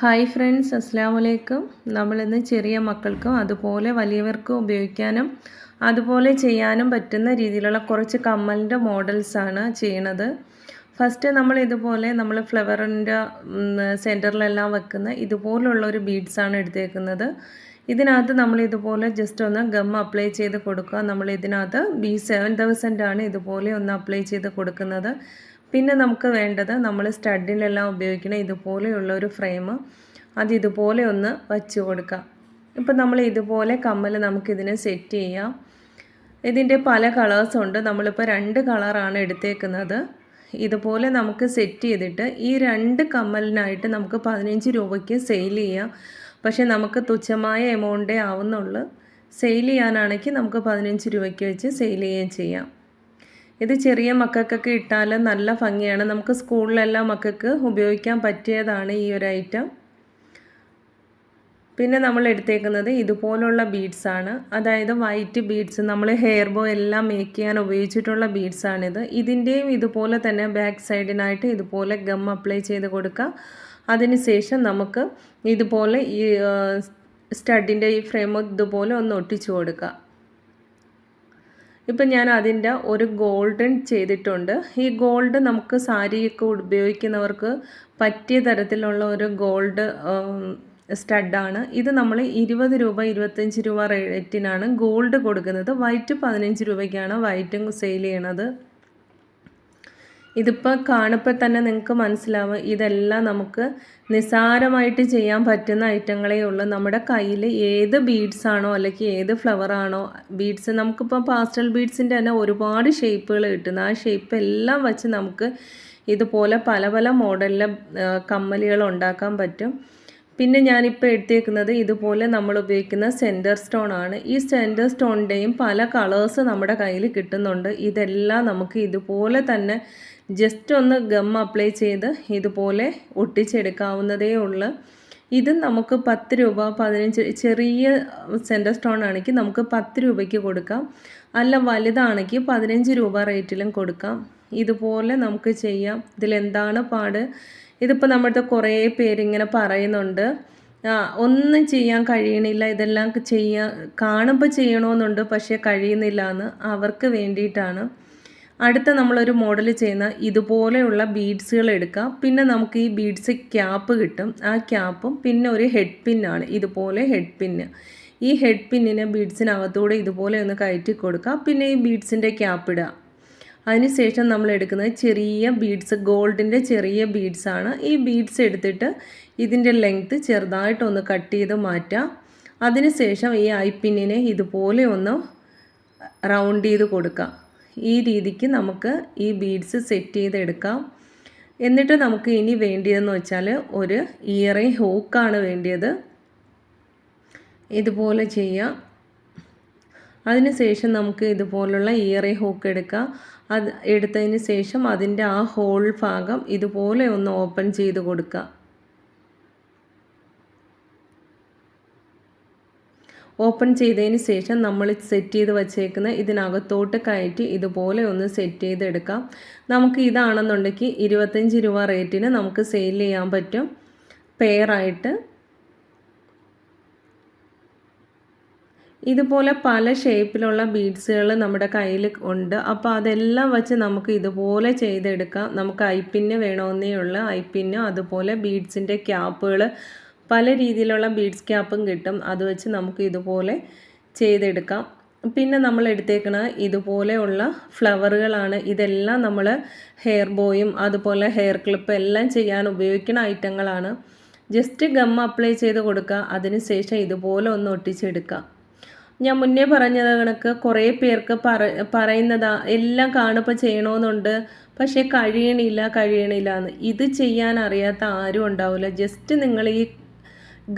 Hi friends അസ്സാം വലൈക്കും നമ്മളിന്ന് ചെറിയ മക്കൾക്കും അതുപോലെ വലിയവർക്കും ഉപയോഗിക്കാനും അതുപോലെ ചെയ്യാനും പറ്റുന്ന രീതിയിലുള്ള കുറച്ച് കമ്മലിന്റെ മോഡൽസാണ് ചെയ്യണത്. ഫസ്റ്റ് നമ്മൾ ഇതുപോലെ നമ്മൾ ഫ്ലവറിന്റെ സെന്ററിലെല്ലാം വെക്കുന്ന ഇതുപോലുള്ള ഒരു ബീഡ്സാണ് എടുത്തേക്കുന്നത്. ഇതിനകത്ത് നമ്മൾ ഇതുപോലെ ജസ്റ്റ് ഒന്ന് ഗം അപ്ലൈ ചെയ്ത് കൊടുക്കുക. നമ്മൾ ഇതിനകത്ത് ബി സെവൻ തൗസൻഡാണ് ഇതുപോലെ ഒന്ന് അപ്ലൈ ചെയ്ത് കൊടുക്കുന്നത്. പിന്നെ നമുക്ക് വേണ്ടത് നമ്മൾ സ്റ്റഡിലെല്ലാം ഉപയോഗിക്കുന്ന ഇതുപോലെയുള്ള ഒരു ഫ്രെയിം അത് ഇതുപോലെ ഒന്ന് വച്ച് കൊടുക്കാം. ഇപ്പം നമ്മൾ ഇതുപോലെ കമ്മൽ നമുക്കിതിനെ സെറ്റ് ചെയ്യാം. ഇതിന്റെ പല കളേഴ്സ് കളേഴ്സുണ്ട് നമ്മളിപ്പോൾ രണ്ട് കളറാണ് എടുത്തേക്കുന്നത്. ഇതുപോലെ നമുക്ക് സെറ്റ് ചെയ്തിട്ട് ഈ രണ്ട് കമ്മലിനായിട്ട് നമുക്ക് പതിനഞ്ച് രൂപയ്ക്ക് സെയിൽ ചെയ്യാം. പക്ഷേ നമുക്ക് തുച്ഛമായ എമൗണ്ടേ ആവുന്നുള്ളൂ. സെയിൽ ചെയ്യാനാണെങ്കിൽ നമുക്ക് പതിനഞ്ച് രൂപയ്ക്ക് വെച്ച് സെയിൽ ചെയ്യുകയും ചെയ്യാം. ഇത് ചെറിയ മക്കൾക്കൊക്കെ ഇട്ടാൽ നല്ല ഭംഗിയാണ്. നമുക്ക് സ്കൂളിലെല്ലാം മക്കൾക്ക് ഉപയോഗിക്കാൻ പറ്റിയതാണ് ഈ ഒരു ഐറ്റം. പിന്നെ നമ്മൾ എടുത്തേക്കുന്നത് ഇതുപോലുള്ള ബീഡ്സാണ് അതായത് വൈറ്റ് ബീഡ്സ് നമ്മൾ ഹെയർ ബോ എല്ലാം മേക്ക് ചെയ്യാൻ ഉപയോഗിച്ചിട്ടുള്ള ബീഡ്സാണിത് ഇതിന്റെയും ഇതുപോലെ തന്നെ ബാക്ക് സൈഡിനായിട്ട് ഇതുപോലെ ഗം അപ്ലൈ ചെയ്ത് കൊടുക്കുക. അതിനുശേഷം നമുക്ക് ഇതുപോലെ ഈ സ്റ്റഡിന്റെ ഈ ഫ്രെയിം ഇതുപോലെ ഒന്ന് ഒട്ടിച്ചു കൊടുക്കുക. ഇപ്പം ഞാൻ അതിന്റെ ഒരു ഗോൾഡൻ ചെയ്തിട്ടുണ്ട്. ഈ ഗോൾഡ് നമുക്ക് സാരിയൊക്കെ ഉപയോഗിക്കുന്നവർക്ക് പറ്റിയ തരത്തിലുള്ള ഒരു ഗോൾഡ് സ്റ്റഡാണ്. ഇത് നമ്മൾ ഇരുപത് രൂപ ഇരുപത്തഞ്ച് രൂപ റേറ്റിനാണ് ഗോൾഡ് കൊടുക്കുന്നത്. വൈറ്റ് പതിനഞ്ച് രൂപയ്ക്കാണ് വൈറ്റും സെയിൽ ചെയ്യണത്. ഇതിപ്പോൾ കാണുമ്പോൾ തന്നെ നിങ്ങൾക്ക് മനസ്സിലാവും ഇതെല്ലാം നമുക്ക് നിസ്സാരമായിട്ട് ചെയ്യാൻ പറ്റുന്ന ഐറ്റങ്ങളേ ഉള്ളൂ. നമ്മുടെ കയ്യിൽ ഏത് ബീഡ്സ് ആണോ അല്ലെങ്കിൽ ഏത് ഫ്ലവർ ആണോ ബീഡ്സ് നമുക്കിപ്പോൾ പാസ്റ്റൽ ബീഡ്സിന്റെ തന്നെ ഒരുപാട് ഷേപ്പുകൾ കിട്ടുന്നു. ആ ഷേപ്പ് എല്ലാം വെച്ച് നമുക്ക് ഇതുപോലെ പല പല മോഡലിലെ കമ്മലുകൾ ഉണ്ടാക്കാൻ പറ്റും. പിന്നെ ഞാനിപ്പോൾ എടുത്തേക്കുന്നത് ഇതുപോലെ നമ്മൾ ഉപയോഗിക്കുന്ന സെന്റർ സ്റ്റോൺ ആണ്. ഈ സെന്റർ സ്റ്റോണിന്റെയും പല കളേഴ്സ് നമ്മുടെ കയ്യിൽ കിട്ടുന്നുണ്ട്. ഇതെല്ലാം നമുക്ക് ഇതുപോലെ തന്നെ ജസ്റ്റ് ഒന്ന് ഗം അപ്ലൈ ചെയ്ത് ഇതുപോലെ ഒട്ടിച്ചെടുക്കാവുന്നതേ ഉള്ളൂ. ഇത് നമുക്ക് പത്ത് രൂപ പതിനഞ്ച് ചെറിയ സെന്റർ സ്റ്റോൺ ആണെങ്കിൽ നമുക്ക് പത്ത് രൂപയ്ക്ക് കൊടുക്കാം. അല്ല വലുതാണെങ്കിൽ പതിനഞ്ച് രൂപ റേറ്റിലും കൊടുക്കാം. ഇതുപോലെ നമുക്ക് ചെയ്യാം. ഇതിലെന്താണ് പാട്? ഇതിപ്പോൾ നമ്മുടെ കുറേ പേരിങ്ങനെ പറയുന്നുണ്ട്. ഒന്നും ചെയ്യാൻ കഴിയണില്ല. ഇതെല്ലാം ചെയ്യാൻ കാണുമ്പോൾ ചെയ്യണമെന്നുണ്ട് പക്ഷേ കഴിയുന്നില്ല എന്ന് അവർക്ക് വേണ്ടിയിട്ടാണ്. അടുത്ത നമ്മളൊരു മോഡൽ ചെയ്യുന്ന ഇതുപോലെയുള്ള ബീഡ്സുകൾ എടുക്കാം. പിന്നെ നമുക്ക് ഈ ബീഡ്സ് ക്യാപ്പ് കിട്ടും. ആ ക്യാപ്പും പിന്നെ ഒരു ഹെഡ് പിന്നാണ്. ഇതുപോലെ ഹെഡ് പിന്ന് ഈ ഹെഡ് പിന്നിനെ ബീഡ്സിനകത്തൂടെ ഇതുപോലെ ഒന്ന് കയറ്റി കൊടുക്കുക പിന്നെ ഈ ബീഡ്സിന്റെ ക്യാപ്പ് ഇടുക. അതിനുശേഷം നമ്മൾ എടുക്കുന്നത് ചെറിയ ബീഡ്സ് ഗോൾഡിന്റെ ചെറിയ ബീഡ്സാണ് ഈ ബീഡ്സ് എടുത്തിട്ട് ഇതിന്റെ ലെങ്ത്ത് ചെറുതായിട്ടൊന്ന് കട്ട് ചെയ്ത് മാറ്റാം. അതിനുശേഷം ഈ ഐപ്പിന്നിനെ ഇതുപോലെ ഒന്ന് റൗണ്ട് ചെയ്ത് കൊടുക്കാം. ഈ രീതിക്ക് നമുക്ക് ഈ ബീഡ്സ് സെറ്റ് ചെയ്തെടുക്കാം. എന്നിട്ട് നമുക്ക് ഇനി വേണ്ടിയതെന്ന് വെച്ചാൽ ഒരു ഇയറിംഗ് ഹൂക്കാണ് വേണ്ടിയത്. ഇതുപോലെ ചെയ്യാം. അതിനുശേഷം നമുക്ക് ഇതുപോലുള്ള ഇയറി ഹോക്ക് എടുക്കാം. അത് എടുത്തതിന് ശേഷം അതിന്റെ ആ ഹോൾ ഭാഗം ഇതുപോലെ ഒന്ന് ഓപ്പൺ ചെയ്ത് കൊടുക്കുക ഓപ്പൺ ചെയ്തതിന് ശേഷം നമ്മൾ സെറ്റ് ചെയ്ത് വച്ചേക്കുന്ന ഇതിനകത്തോട്ട് കയറ്റി ഇതുപോലെ ഒന്ന് സെറ്റ് ചെയ്തെടുക്കാം. നമുക്ക് ഇതാണെന്നുണ്ടെങ്കിൽ ഇരുപത്തഞ്ച് രൂപ റേറ്റിന് നമുക്ക് സെയിൽ ചെയ്യാൻ പറ്റും. പെയറായിട്ട് ഇതുപോലെ പല ഷേപ്പിലുള്ള ബീഡ്സുകൾ നമ്മുടെ കയ്യിൽ ഉണ്ട്. അപ്പോൾ അതെല്ലാം വച്ച് നമുക്ക് ഇതുപോലെ ചെയ്തെടുക്കാം. നമുക്ക് ഐപ്പിന് വേണമെന്നേ ഉള്ളൂ. ഐപ്പിന് അതുപോലെ ബീഡ്സിന്റെ ക്യാപ്പുകൾ പല രീതിയിലുള്ള ബീഡ്സ് ക്യാപ്പും കിട്ടും. അത് വെച്ച് നമുക്ക് ഇതുപോലെ ചെയ്തെടുക്കാം. പിന്നെ നമ്മൾ എടുത്തേക്കണ ഇതുപോലെയുള്ള ഫ്ലവറുകളാണ് ഇതെല്ലാം നമ്മൾ ഹെയർ ബോയും അതുപോലെ ഹെയർ ക്ലിപ്പ് എല്ലാം ചെയ്യാൻ ഉപയോഗിക്കുന്ന ഐറ്റങ്ങളാണ് ജസ്റ്റ് ഗം അപ്ലൈ ചെയ്ത് കൊടുക്കുക. അതിന് ശേഷം ഇതുപോലെ ഒന്ന് ഒട്ടിച്ചെടുക്കുക. ഞാൻ മുന്നേ പറഞ്ഞത് കണക്ക്. കുറേ പേർക്ക് പറ പറയുന്നതാ. എല്ലാം കാണുമ്പോൾ ചെയ്യണമെന്നുണ്ട് പക്ഷേ കഴിയണില്ല കഴിയണില്ല എന്ന് ഇത് ചെയ്യാൻ അറിയാത്ത ആരും ഉണ്ടാവില്ല ജസ്റ്റ് നിങ്ങൾ ഈ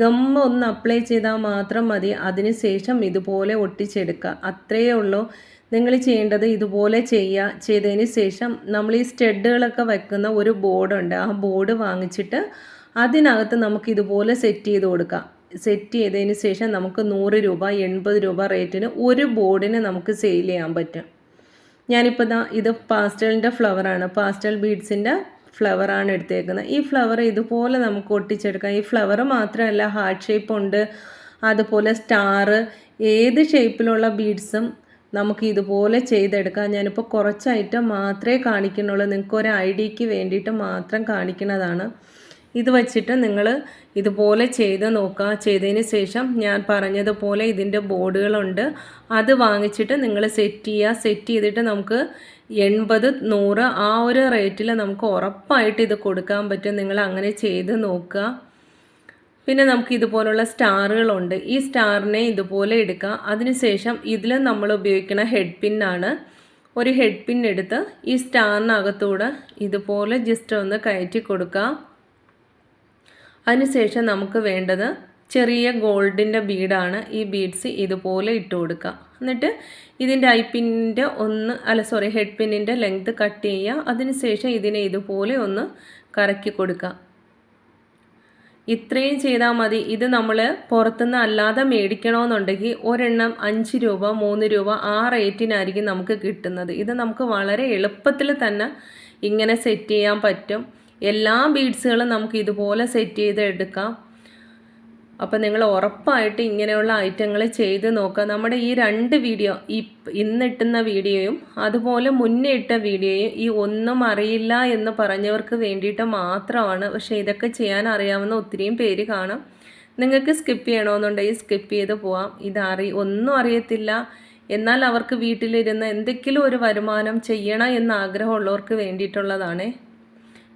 ഗം ഒന്ന് അപ്ലൈ ചെയ്താൽ മാത്രം മതി. അതിനുശേഷം ഇതുപോലെ ഒട്ടിച്ചെടുക്കുക അത്രയേ ഉള്ളൂ. നിങ്ങൾ ചെയ്യേണ്ടത് ഇതുപോലെ ചെയ്യുക ചെയ്തതിന് ശേഷം നമ്മൾ ഈ സ്റ്റെഡുകളൊക്കെ വെക്കുന്ന ഒരു ബോർഡുണ്ട്. ആ ബോർഡ് വാങ്ങിച്ചിട്ട് അതിനകത്ത് നമുക്ക് ഇതുപോലെ സെറ്റ് ചെയ്ത് കൊടുക്കാം. സെറ്റ് ചെയ്തതിന് ശേഷം നമുക്ക് നൂറ് രൂപ എൺപത് രൂപ റേറ്റിന് ഒരു ബോർഡിന് നമുക്ക് സെയിൽ ചെയ്യാൻ പറ്റും. ഞാനിപ്പോൾ ദാ ഇത് പാസ്റ്റലിന്റെ ഫ്ലവറാണ് പാസ്റ്റൽ ബീഡ്സിന്റെ ഫ്ലവറാണ് എടുത്തേക്കുന്നത്. ഈ ഫ്ലവർ ഇതുപോലെ നമുക്ക് ഒട്ടിച്ചെടുക്കാം. ഈ ഫ്ലവർ മാത്രമല്ല ഹാർട്ട് ഷേപ്പ് ഉണ്ട്. അതുപോലെ സ്റ്റാർ ഏത് ഷേപ്പിലുള്ള ബീഡ്സും നമുക്ക് ഇതുപോലെ ചെയ്തെടുക്കാം. ഞാനിപ്പോൾ കുറച്ച് ഐറ്റം മാത്രമേ കാണിക്കുന്നുള്ളൂ. നിങ്ങൾക്ക് ഒരു ഐഡിയക്ക് വേണ്ടിയിട്ട് മാത്രം കാണിക്കുന്നതാണ്. ഇത് വച്ചിട്ട് നിങ്ങൾ ഇതുപോലെ ചെയ്ത് നോക്കുക. ചെയ്തതിന് ശേഷം ഞാൻ പറഞ്ഞതുപോലെ ഇതിന്റെ ബോർഡുകളുണ്ട്. അത് വാങ്ങിച്ചിട്ട് നിങ്ങൾ സെറ്റ് ചെയ്യുക. സെറ്റ് ചെയ്തിട്ട് നമുക്ക് എൺപത് നൂറ് ആ ഒരു റേറ്റിൽ നമുക്ക് ഉറപ്പായിട്ട് ഇത് കൊടുക്കാൻ പറ്റും. നിങ്ങൾ അങ്ങനെ ചെയ്ത് നോക്കുക. പിന്നെ നമുക്ക് ഇതുപോലുള്ള സ്റ്റാറുകളുണ്ട്. ഈ സ്റ്റാറിനെ ഇതുപോലെ എടുക്കുക. അതിനുശേഷം ഇതിൽ നമ്മൾ ഉപയോഗിക്കുന്ന ഹെഡ് പിന്നാണ് ഒരു ഹെഡ് പിൻ എടുത്ത് ഈ സ്റ്റാറിനകത്തൂടെ ഇതുപോലെ ജസ്റ്റ് ഒന്ന് കയറ്റി കൊടുക്കുക. അതിനുശേഷം നമുക്ക് വേണ്ടത് ചെറിയ ഗോൾഡിന്റെ ബീഡാണ്. ഈ ബീഡ്സ് ഇതുപോലെ ഇട്ട് കൊടുക്കുക. എന്നിട്ട് ഇതിന്റെ ഐ പിന്നിന്റെ ഒന്ന് അല്ല സോറി ഹെഡ് പിന്നിന്റെ ലെങ്ത് കട്ട് ചെയ്യുക. അതിനുശേഷം ഇതിനെ ഇതുപോലെ ഒന്ന് കറക്കി കൊടുക്കുക. ഇത്രയും ചെയ്താൽ മതി. ഇത് നമ്മൾ പുറത്തുനിന്ന് അല്ലാതെ മേടിക്കണമെന്നുണ്ടെങ്കിൽ ഒരെണ്ണം അഞ്ച് രൂപ മൂന്ന് രൂപ ആ റേറ്റിനായിരിക്കും നമുക്ക് കിട്ടുന്നത്. ഇത് നമുക്ക് വളരെ എളുപ്പത്തിൽ തന്നെ ഇങ്ങനെ സെറ്റ് ചെയ്യാൻ പറ്റും. എല്ലാ ബീഡ്സുകളും നമുക്ക് ഇതുപോലെ സെറ്റ് ചെയ്ത് എടുക്കാം അപ്പോൾ നിങ്ങൾ ഉറപ്പായിട്ട് ഇങ്ങനെയുള്ള ഐറ്റങ്ങൾ ചെയ്ത് നോക്കുക. നമ്മുടെ ഈ രണ്ട് വീഡിയോ ഈ ഇന്നിട്ടുന്ന വീഡിയോയും അതുപോലെ മുന്നേ ഇട്ട വീഡിയോയും ഈ ഒന്നും അറിയില്ല എന്ന് പറഞ്ഞവർക്ക് വേണ്ടിയിട്ട് മാത്രമാണ്. പക്ഷേ ഇതൊക്കെ ചെയ്യാൻ അറിയാവുന്ന ഒത്തിരിയും പേര് കാണാം. നിങ്ങൾക്ക് സ്കിപ്പ് ചെയ്യണമെന്നുണ്ടെങ്കിൽ സ്കിപ്പ് ചെയ്ത് പോവാം. ഇതറി ഒന്നും അറിയത്തില്ല. എന്നാൽ അവർക്ക് വീട്ടിലിരുന്ന് എന്തെങ്കിലും ഒരു വരുമാനം ചെയ്യണം എന്ന് ആഗ്രഹമുള്ളവർക്ക് വേണ്ടിയിട്ടുള്ളതാണേ.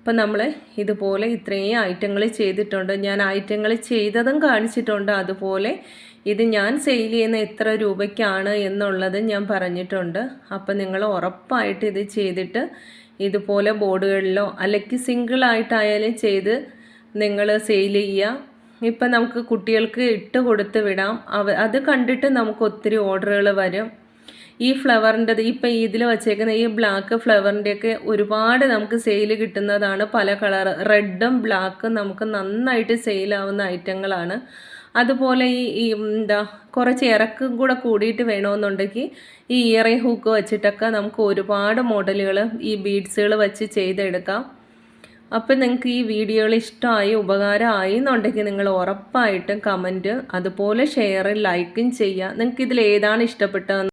അപ്പം നമ്മൾ ഇതുപോലെ ഇത്രയും ഐറ്റങ്ങൾ ചെയ്തിട്ടുണ്ട്. ഞാൻ ഐറ്റങ്ങൾ ചെയ്തതും കാണിച്ചിട്ടുണ്ട്. അതുപോലെ ഇത് ഞാൻ സെയിൽ ചെയ്യുന്ന എത്ര രൂപയ്ക്കാണ് എന്നുള്ളത് ഞാൻ പറഞ്ഞിട്ടുണ്ട്. അപ്പം നിങ്ങൾ ഉറപ്പായിട്ട് ഇത് ചെയ്തിട്ട് ഇതുപോലെ ബോർഡുകളിലോ അല്ലെങ്കിൽ സിംഗിളായിട്ടായാലും ചെയ്ത് നിങ്ങൾ സെയിൽ ചെയ്യുക. ഇപ്പം നമുക്ക് കുട്ടികൾക്ക് ഇട്ട് കൊടുത്ത് വിടാം. അവ അത് കണ്ടിട്ട് നമുക്ക് ഒത്തിരി ഓർഡറുകൾ വരും. ഈ ഫ്ലവറിന്റെത് ഇപ്പം ഇതിൽ വച്ചേക്കുന്ന ഈ ബ്ലാക്ക് ഫ്ലവറിന്റെയൊക്കെ ഒരുപാട് നമുക്ക് സെയിൽ കിട്ടുന്നതാണ്. പല കളർ റെഡും ബ്ലാക്കും നമുക്ക് നന്നായിട്ട് സെയിലാവുന്ന ഐറ്റങ്ങളാണ്. അതുപോലെ ഈ എന്താ കുറച്ച് ഇറക്കും കൂടെ കൂടിയിട്ട് വേണമെന്നുണ്ടെങ്കിൽ ഈ ഇയറിംഗ് ഹൂക്ക് വെച്ചിട്ടൊക്കെ നമുക്ക് ഒരുപാട് മോഡലുകൾ ഈ ബീഡ്സുകൾ വെച്ച് ചെയ്തെടുക്കാം. അപ്പം നിങ്ങൾക്ക് ഈ വീഡിയോകൾ ഇഷ്ടമായി ഉപകാരമായി എന്നുണ്ടെങ്കിൽ നിങ്ങൾ ഉറപ്പായിട്ടും കമന്റ് അതുപോലെ ഷെയർ ലൈക്കും ചെയ്യുക. നിങ്ങൾക്ക് ഇതിൽ ഏതാണ് ഇഷ്ടപ്പെട്ടതെന്ന്